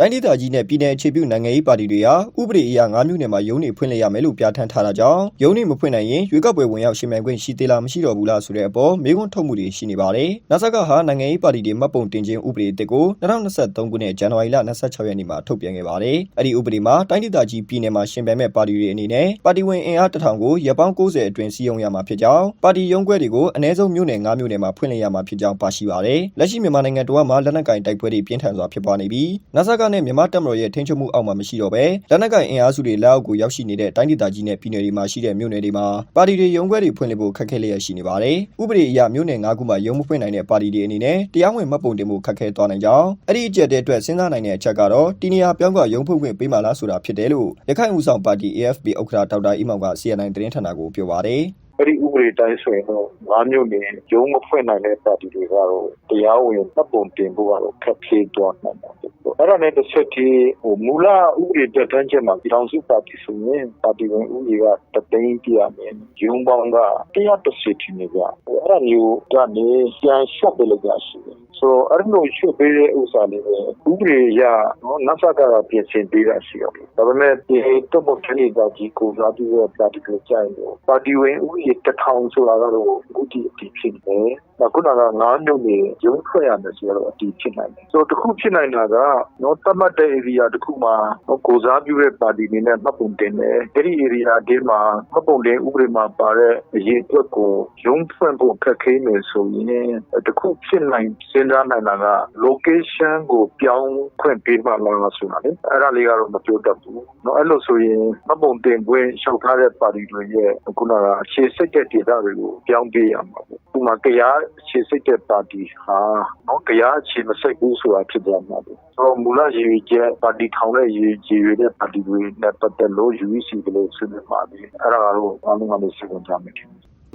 တိုင်းဒေသကြီးနဲ့ပြည်내အခြေပြုနိုင်ငံရေးပါတီတွေဟာဥပဒေအရ၅မြို့နယ်မှာရုံးနေဖွင့်လှစ်ရမယ်လို့ပြဋ္ဌာန်းထားတာကြောင့်ရုံးနေမဖွင့်နိုင်ရင်ရွေးကောက်ပွဲဝင်ရောက်ရှင်မြန်ခွင့်ရှိသေးလားမရှိတော့ဘူးလားဆိုတဲ့အပေါ်မေးခွန်းထုတ်မှုတွေရှိနေပါတယ်။နာဆက်ကဟာနိုင်ငံရေးပါတီတွေမှတ်ပုံတင်ခြင်းဥပဒေအသစ်ကို2023ခုနှစ်ဇန်နဝါရီလ26ရက်နေ့မှာထုတ်ပြန်ခဲ့ပါတယ်။အဲ့ဒီဥပဒေမှာတိုင်းဒေသကြီးပြည်내မှာရှင်ပြန်မဲ့ပါတီတွေအနေနဲ့ပါတီဝင်အင်အားတစ်ထောင်ကိုရပ်ပေါင်း90အတွင်းစီယုံရမှာဖြစ်ကြောင်းပါတီရုံးခွဲတွေကိုအ ਨੇ ဆုံးမြို့နယ်၅မြို့နယ်မှာဖွင့်လှစ်ရမှာဖြစ်ကြောင်းပါရှိပါတယ်။လက်ရှိမြန်မာနိုင်ငံတော်မှာလက်နက်ကင်တိုက်ပွဲတွေပြင်းထန်စွာဖြစ်ပွားနေပြီးနာဆက် ကနဲ့မြန်မာတပ်မတော်ရဲ့ထိန်းချုပ်မှုအောက်မှာမရှိတော့ဘဲလက်နက်ကင်အင်အားစုတွေလက်အောက်ကိုရောက်ရှိနေတဲ့တိုင်းဒေသကြီးနဲ့ပြည်နယ်တွေမှာရှိတဲ့မြို့နယ်တွေမှာပါတီတွေရုံးခွဲတွေဖွင့်လှစ်ဖို့ခက်ခဲလျက်ရှိနေပါတယ်။ဥပဒေအရမြို့နယ်၅ခုမှာရုံးမဖွင့်နိုင်တဲ့ပါတီတွေအနေနဲ့တရားဝင်မှတ်ပုံတင်ဖို့ခက်ခဲသွားနိုင်ကြောင်းအဲ့ဒီအကြက်တဲ့အတွက်စဉ်းစားနိုင်တဲ့အချက်ကတော့တီနီယာပြောင်းကရုံးဖွင့်ခွင့်ပေးမှလားဆိုတာဖြစ်တယ်လို့ရခိုင်ဦးဆောင်ပါတီ AFP ဥက္ကဋ္ဌဒေါက်တာအီမောင်က CNN သတင်းဌာနကိုပြောပါတယ်။အဲ့ဒီဥပဒေတိုင်းဆိုရင်တော့၅မျိုးနေရုံးမဖွင့်နိုင်တဲ့ပါတီတွေကတော့တရားဝင်တပ်ပုံတင်ဖို့ကတော့ခက်ခဲသွားနိုင်တယ်။ အဲ့ဒါနဲ့တစ်ဆက်တည်းဟိုမူလဥပဒေတက်တန်းချက်မှာပြည်ထောင်စုပါတီဆိုရင်ပါတီဝင်ဥပဒေကတသိန်းပြရမယ်။ရုံးပေါင်းက130ထင်နေကြ။ဟိုအဲ့ဒါမျိုးကနေပြန်ရှော့ပေးလိုက်ကြရှိတယ်။ဆိုတော့အဲ့လိုရှုပ်ပေးတဲ့ဥစ္စာလေးပဲဥပဒေရနော်နတ်ဆက်ကပြင်ဆင်ပေးတာရှိတော့ဒါပေမဲ့ဒီတော့ဘုတ်ကြီးကကြီးကိုစားပြီးတော့ပါတီကိုကြိုင်လို့ပါတီဝင်ဥပဒေတစ်ထောင်ဆိုတာကတော့အခုဒီအတီးဖြစ်နေတယ်အခုနကငါးမြို့နေရုံးထွက်ရမယ်ဆိုတော့အတီးဖြစ်နိုင်တယ်ဆိုတော့တခုဖြစ်နိုင်တာကနော်တတ်မှတ်တဲ့ area တခုမှာကိုစားပြုတဲ့ပါတီနေနဲ့မှတ်ပုံတင်တယ်အဲ့ဒီ area ဒီမှာမှတ်ပုံတင်ဥပဒေမှာပါတဲ့အရေးအတွက်ကိုရုံးဖွင့်ဖို့ခက်ခဲနေဆိုရင်တခုဖြစ်နိုင်စဉ်းစားနိုင်တာက location ကိုပြောင်းခွင့်ပေးမှလားဆိုတာလေအဲ့ဒါလေးကတော့မပြောတတ်ဘူးနော်အဲ့လိုဆိုရင်မှတ်ပုံတင်ခွင့်လျှောက်ထားတဲ့ပါတီတွေရဲ့ခုနကအခြေစက်တဲ့ဒေတာတွေကိုပြောင်းပေးရမှာပေါ့ ဥမာကရားခြေစိတ်တဲ့ပါတီဟာနော်ကရားခြေမစိတ်ဘူးဆိုတာဖြစ်သွားမှာပေါ့ဆိုတော့မူလရည်ရည်ချက်ပါတီထောင်တဲ့ရည်ရည်ရည်တဲ့ပါတီတွေနဲ့ပတ်သက်လို့ UEC ကလေးဆွေးနွေးပါပြီအဲ့ဒါကတော့အားလုံးကလည်းဆွေးနွေးကြမယ်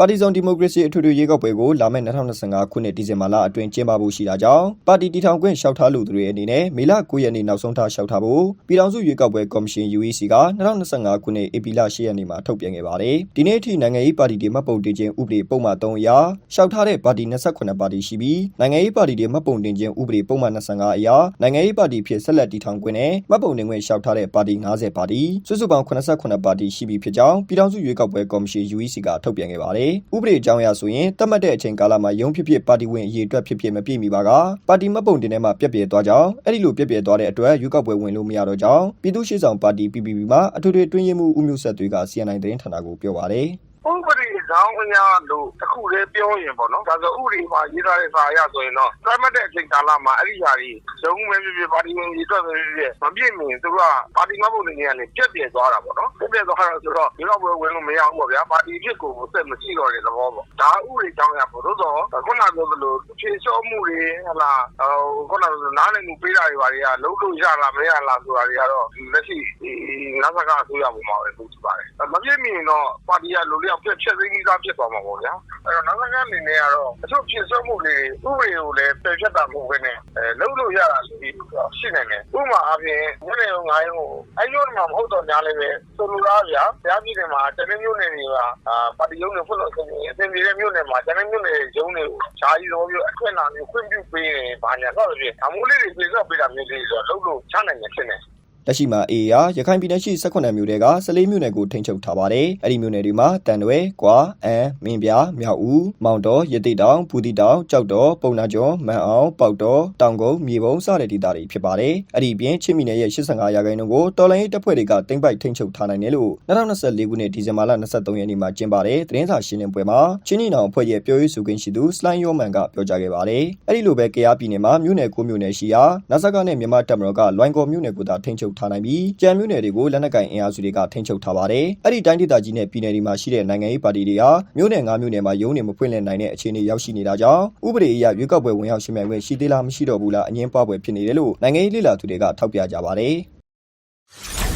ပါတီစုံဒီမိုကရေစီအထွေထွေရွေးကောက်ပွဲကိုလာမယ့်2025ခုနှစ်ဒီဇင်ဘာလအတွင်းကျင်းပဖို့ရှိတာကြောင့်ပါတီတည်ထောင်ခွင့်လျှောက်ထားလူတွေအနေနဲ့မေလ9ရက်နေ့နောက်ဆုံးထားလျှောက်ထားဖို့ပြည်ထောင်စုရွေးကောက်ပွဲကော်မရှင် UEC က2025ခုနှစ်ဧပြီလ10ရက်နေ့မှာထုတ်ပြန်ခဲ့ပါတယ်။ဒီနေ့အထိနိုင်ငံရေးပါတီတွေမှတ်ပုံတင်ခြင်းဥပဒေပုံမှန်3အရလျှောက်ထားတဲ့ပါတီ28ပါတီရှိပြီးနိုင်ငံရေးပါတီတွေမှတ်ပုံတင်ခြင်းဥပဒေပုံမှန်25အရနိုင်ငံရေးပါတီဖြစ်ဆက်လက်တည်ထောင်ခွင့်နဲ့မှတ်ပုံတင်ခွင့်လျှောက်ထားတဲ့ပါတီ90ပါတီစုစုပေါင်း89ပါတီရှိပြီဖြစ်ကြောင်းပြည်ထောင်စုရွေးကောက်ပွဲကော်မရှင် UEC ကထုတ်ပြန်ခဲ့ပါတယ်။ဥပဒေအကြောင်းအရဆိုရင်တတ်မှတ်တဲ့အချိန်ကာလမှာရုံးဖြစ်ဖြစ်ပါတီဝင်အရေးအတွက်ဖြစ်ဖြစ်မပြည့်မီပါကပါတီမှတ်ပုံတင်ထဲမှာပြက်ပြဲသွားကြောင်းအဲ့ဒီလိုပြက်ပြဲသွားတဲ့အတွက်ရွေးကောက်ပွဲဝင်လို့မရတော့ကြောင်းပြည်သူ့ရှေ့ဆောင်ပါတီ PPP မှာအထွေထွေတွင်းရင်မှုဦးမျိုးဆက်သွေးက CNN သတင်းဌာနကိုပြောပါတယ်ဥပဒေ ကြောင်းအရာလို့တခုလေးပြောရင်ပေါ့နော်ဒါဆိုဥပဒေမှာရေးထားတဲ့စာအရဆိုရင်တော့သတ်မှတ်တဲ့အချိန်ကာလမှာအဲ့ဒီຢာကြီးရုံးမဲပြပြပါတီဝင်ရေးအတွက်ပဲပြမပြည့်မင်သူကပါတီမဟုတ်နေနေကနေပြက်ပြက်သွားတာပေါ့နော်ပြက်ပြက်သွားတော့ဆိုတော့ဒီတော့ဘယ်ဝင်လို့မရဘူးပေါ့ဗျာပါတီဖြစ်ကိုစက်မရှိတော့တဲ့သဘောပေါ့ဒါဥပဒေကြောင်းအရပေါ့လို့ဆိုတော့ခုနကပြောသလိုဖြေလျှော့မှုတွေဟလာဟိုခုနကနားလည်မှုပေးတာတွေပါတွေကလုံးလို့ရလားမရလားဆိုတာတွေကတော့လက်ရှိနာဆကအစိုးရပုံမှာပဲလုပ်ကြပါတယ်မပြည့်မင်တော့ပါတီကလူလျောက်ပြက်ဖြက်သိမ်းကြီးသားဖြစ်သွားမှာပေါ့ဗျာအဲ့တော့နောက်ကနေအနေနဲ့ကတော့အချို့ဖြစ်ဆုံးမှုတွေဥပဒေကိုလည်းပယ်ဖြတ်တာမဟုတ်ဘဲနဲ့အဲလုံးလို့ရတာရှိနေတယ်ဥပမာအပြင်ညနေငါးရုံးအဲ့လိုမှမဟုတ်တော့ညာလည်းပဲဆိုလိုတာဗျာတရားပြည်နယ်မှာတမင်းမျိုးနယ်တွေကပါတီရုံးတွေဖွင့်လို့ဆိုရင်အသင်ပြေတဲ့မျိုးနယ်မှာတမင်းမျိုးနယ်ရုံးတွေကိုဈာကြီးတော့ပြီးအခွင့်အာဏာမျိုးခွင့်ပြုပေးရင်ဘာညာတော့ဖြစ်အမိုးလေးတွေပြေစော့ပေးတာမျိုးလေးဆိုတော့လုံးလို့ချနိုင်နေဖြစ်နေ လက်ရှိမှာ AA ရာရခိုင်ပြည်နယ်ရှိ18မြို့နယ်က14မြို့နယ်ကိုထိန်းချုပ်ထားပါတယ်။အဲ့ဒီမြို့နယ်တွေမှာတန်တွဲ၊ကွာ၊အန်၊မင်းပြား၊မြောက်ဦး၊မောင်တော်၊ရတိတောင်၊ဘူးတီတောင်၊ကြောက်တော်၊ပုံနာကျော်၊မန်အောင်၊ပေါက်တော်၊တောင်ကုန်း၊မြေပုံစတဲ့ဒေသတွေဖြစ်ပါတယ်။အဲ့ဒီပြင်ချင်းမီနယ်ရဲ့85ရာခိုင်နှုန်းကိုတော်လိုင်းရေးတပ်ဖွဲ့တွေကတင်ပိုက်ထိန်းချုပ်ထားနိုင်တယ်လို့2024ခုနှစ်ဒီဇင်ဘာလ23ရက်နေ့မှာကျင်းပတဲ့သတင်းစာရှင်းလင်းပွဲမှာချင်းနီနောင်အဖွဲ့ရဲ့ပြောရေးဆိုခွင့်ရှိသူစလိုင်းယောမန်ကပြောကြားခဲ့ပါတယ်။အဲ့ဒီလိုပဲကရားပြည်နယ်မှာမြို့နယ်9မြို့နယ်ရှိရာနဆကနဲ့မြန်မာတပ်မတော်ကလွိုင်ကော်မြို့နယ်ကိုသာထိန်းချုပ်ထားနိုင်ပြီးကြံမြို့နယ်တွေကိုလက်နက်ကင်အင်အားစုတွေကထိန်းချုပ်ထားပါတယ်။အဲ့ဒီတိုင်းဒေသကြီးနဲ့ပြည်နယ်တွေမှာရှိတဲ့နိုင်ငံရေးပါတီတွေဟာမြို့နယ်၅မြို့နယ်မှာရုံးနေမဖွင့်လှစ်နိုင်တဲ့အခြေအနေရောက်ရှိနေတာကြောင့်ဥပဒေအရရွေးကောက်ပွဲဝင်ရောက်ရှင်မြန်ခွင့်ရှိသေးလားမရှိတော့ဘူးလားအငင်းပွားပွဲဖြစ်နေတယ်လို့နိုင်ငံရေးလှိလာသူတွေကထောက်ပြကြပါတယ်။